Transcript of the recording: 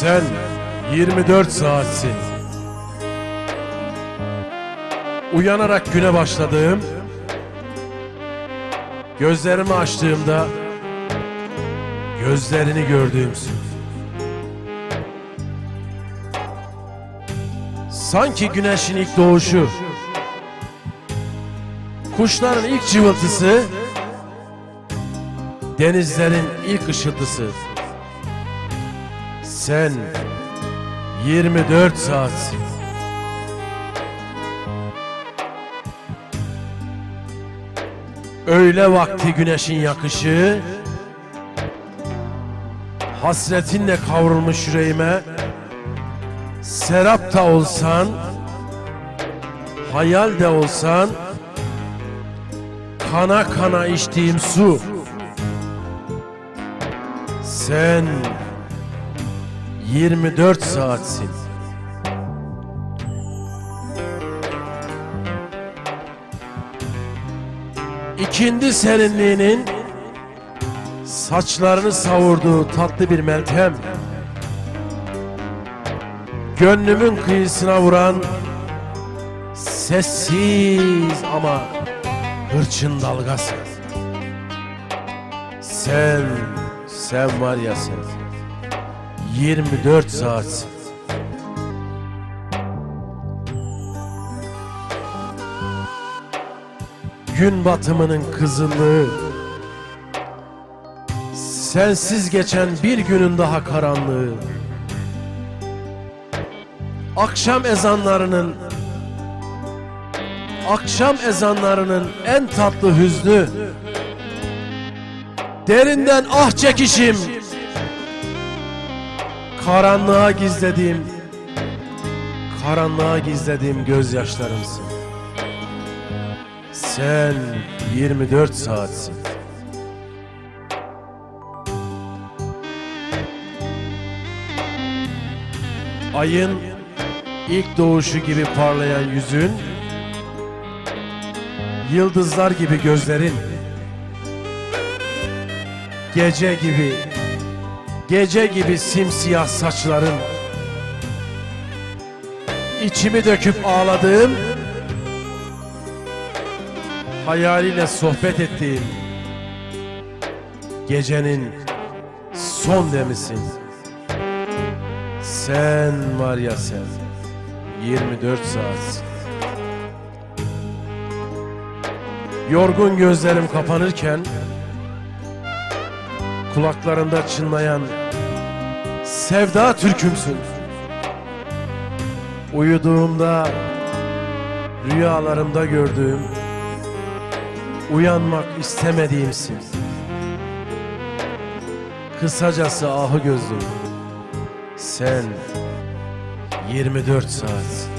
Sen 24 saatsin. Uyanarak güne başladığım, gözlerimi açtığımda gözlerini gördüğümsün. Sanki güneşin ilk doğuşu, kuşların ilk cıvıltısı, denizlerin ilk ışıltısı. Sen 24 saatsin. Öğle vakti güneşin yakışı Hasretinle kavrulmuş yüreğime Serap da olsan Hayal de olsan Kana kana içtiğim su Sen 24 saatsin. İkindi serinliğinin saçlarını savurduğu tatlı bir meltem. Gönlümün kıyısına vuran sessiz ama hırçın dalgası. Sen, sen var ya sen. 24 saat. Gün batımının kızıllığı Sensiz geçen bir günün daha karanlığı. Akşam ezanlarının Akşam ezanlarının en tatlı hüznü. Derinden ah çekişim Karanlığa gizlediğim Karanlığa gizlediğim gözyaşlarımsın. Sen 24 saatsin. Ayın ilk doğuşu gibi parlayan yüzün Yıldızlar gibi gözlerin Gece gibi Gece gibi simsiyah saçların. İçimi döküp ağladığım. Hayaliyle sohbet ettiğim. Gecenin son demisin Sen var ya sen. 24 saat. Yorgun gözlerim kapanırken kulaklarında çınlayan sevda türkümsün. Uyuduğumda rüyalarımda gördüğüm uyanmak istemediğimsin. Kısacası ahı gözlüm sen 24 saat